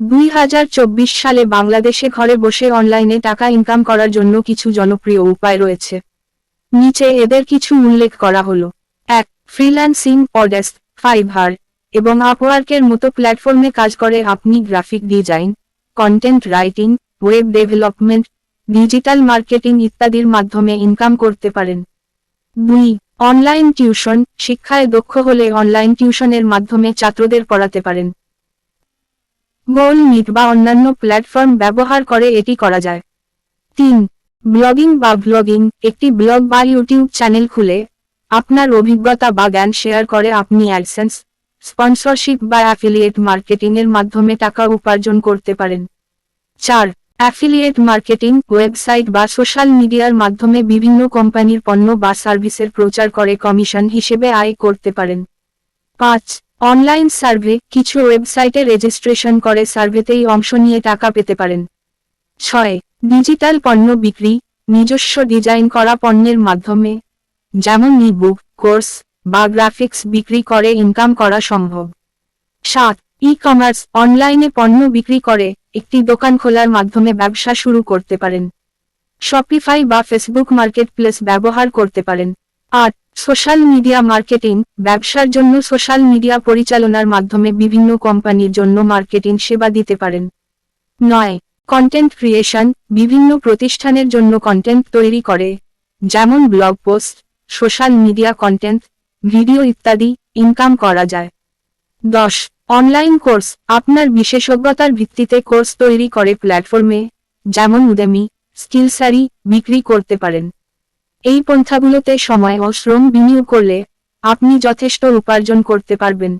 দুই হাজার চব্বিশ সালে বাংলাদেশে ঘরে বসে অনলাইনে টাকা ইনকাম করার জন্য কিছু জনপ্রিয় উপায় রয়েছে। নিচে এদের কিছু উল্লেখ করা হলো। এক, ফ্রিল্যান্সিং পডেস্ক ফাইভার এবং আপওয়ার্কের মতো প্ল্যাটফর্মে কাজ করে আপনি graphic design, content writing, web development, digital marketing ইত্যাদির মাধ্যমে ইনকাম করতে পারেন। দুই, অনলাইন টিউশন, শিক্ষায় দক্ষ হলে অনলাইন টিউশনের মাধ্যমে ছাত্রদের পড়াতে পারেন। গোল মিট বা অন্যান্য প্ল্যাটফর্ম ব্যবহার করে এটি করা যায়। তিন, ব্লগিং বা ব্লগিং, একটি ব্লগ বা ইউটিউব চ্যানেল খুলে, আপনার অভিজ্ঞতা বা জ্ঞান শেয়ার করে আপনি অ্যাডসেন্স স্পন্সরশিপ বা অ্যাফিলিয়েট মার্কেটিং এর মাধ্যমে টাকা উপার্জন করতে পারেন। চার অ্যাফিলিয়েট মার্কেটিং ওয়েবসাইট বা সোশ্যাল মিডিয়ার মাধ্যমে বিভিন্ন কোম্পানির পণ্য বা সার্ভিসের প্রচার করে কমিশন হিসেবে আয় করতে পারেন। পাঁচ অনলাইন সার্ভে কিছু ওয়েবসাইটে রেজিস্ট্রেশন করে সার্ভেতেই অংশ নিয়ে টাকা পেতে পারেন। ছয়, ডিজিটাল পণ্য বিক্রি, নিজস্ব ডিজাইন করা পণ্যের মাধ্যমে, যেমন ইবুক কোর্স বা গ্রাফিক্স বিক্রি করে ইনকাম করা সম্ভব। সাত ই কমার্স অনলাইনে পণ্য বিক্রি করে একটি দোকান খোলার মাধ্যমে ব্যবসা শুরু করতে পারেন। শপিফাই বা ফেসবুক মার্কেটপ্লেস ব্যবহার করতে পারেন। আট সোশ্যাল মিডিয়া মার্কেটিং ব্যবসার জন্য সোশ্যাল মিডিয়া পরিচালনার মাধ্যমে বিভিন্ন কোম্পানির জন্য মার্কেটিং সেবা দিতে পারেন। নয় কন্টেন্ট ক্রিয়েশন বিভিন্ন প্রতিষ্ঠানের জন্য কন্টেন্ট তৈরি করে, যেমন blog post social media content video ইত্যাদি ইনকাম করা যায়। দশ অনলাইন কোর্স আপনার বিশেষজ্ঞতার ভিত্তিতে কোর্স তৈরি করে প্ল্যাটফর্মে যেমন উদেমি স্কিলসারি বিক্রি করতে পারেন। এই পন্থাগুলোতে সময় ও শ্রম বিনিয়োগ করলে আপনি যথেষ্ট উপার্জন করতে পারবেন।